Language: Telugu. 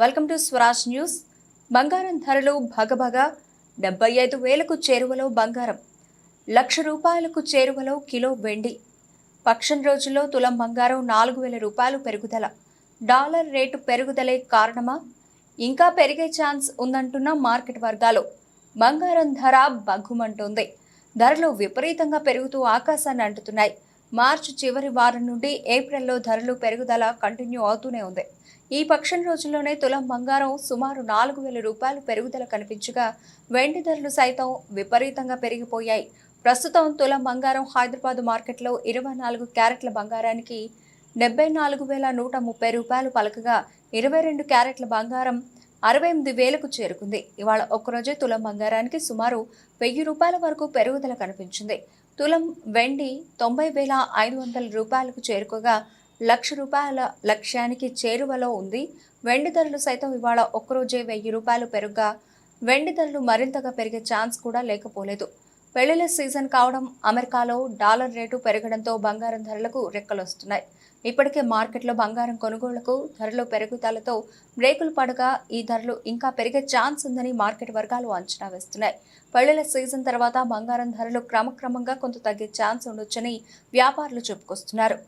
Welcome to Swaraj news. బంగారం ధరలు భగభగ డెబ్బై ఐదు వేలకు చేరువలో బంగారం. లక్ష రూపాయలకు చేరువలో కిలో వెండి. పక్షం రోజుల్లో తులం బంగారం నాలుగు వేల రూపాయలు పెరుగుదల. డాలర్ రేటు పెరుగుదలే కారణమా? ఇంకా పెరిగే ఛాన్స్ ఉందంటున్న మార్కెట్ వర్గాలు. బంగారం ధర బగ్గుమంటోంది ధరలు విపరీతంగా పెరుగుతూ ఆకాశాన్ని అంటుతున్నాయి. మార్చి చివరి వారం నుండి ఏప్రిల్లో ధరలు పెరుగుదల కంటిన్యూ అవుతూనే ఉంది. ఈ పక్షం రోజుల్లోనే తులం బంగారం సుమారు నాలుగు వేల రూపాయలు పెరుగుదల కనిపించగా వెండి ధరలు సైతం విపరీతంగా పెరిగిపోయాయి. ప్రస్తుతం తులం బంగారం హైదరాబాద్ మార్కెట్లో ఇరవై నాలుగు క్యారెట్ల బంగారానికి డెబ్బై నాలుగు వేల నూట ముప్పై రూపాయలు పలకగా ఇరవై రెండు క్యారెట్ల బంగారం అరవై ఎనిమిది వేలకు చేరుకుంది. ఇవాళ ఒక్కరోజే తులం బంగారానికి సుమారు వెయ్యి రూపాయల వరకు పెరుగుదల కనిపించింది. తులం వెండి తొంభై వేల ఐదు వందల రూపాయలకు చేరుకోగా లక్ష రూపాయల లక్ష్యానికి చేరువలో ఉంది. వెండి ధరలు సైతం ఇవాళ ఒక్కరోజే వెయ్యి రూపాయలు పెరుగ్గా వెండి ధరలు మరింతగా పెరిగే ఛాన్స్ కూడా లేకపోలేదు. పెళ్ళిల సీజన్ కావడం అమెరికాలో డాలర్ రేటు పెరగడంతో బంగారం ధరలకు రెక్కలొస్తున్నాయి. ఇప్పటికే మార్కెట్లో బంగారం కొనుగోళ్ళకు ధరలు పెరుగుదలతో బ్రేకులు పడగా ఈ ధరలు ఇంకా పెరిగే ఛాన్స్ ఉందని మార్కెట్ వర్గాలు అంచనా వేస్తున్నాయి. పెళ్ళిల సీజన్ తర్వాత బంగారం ధరలు క్రమక్రమంగా కొంత తగ్గే ఛాన్స్ ఉండొచ్చని వ్యాపారులు చెప్పుకొస్తున్నారు.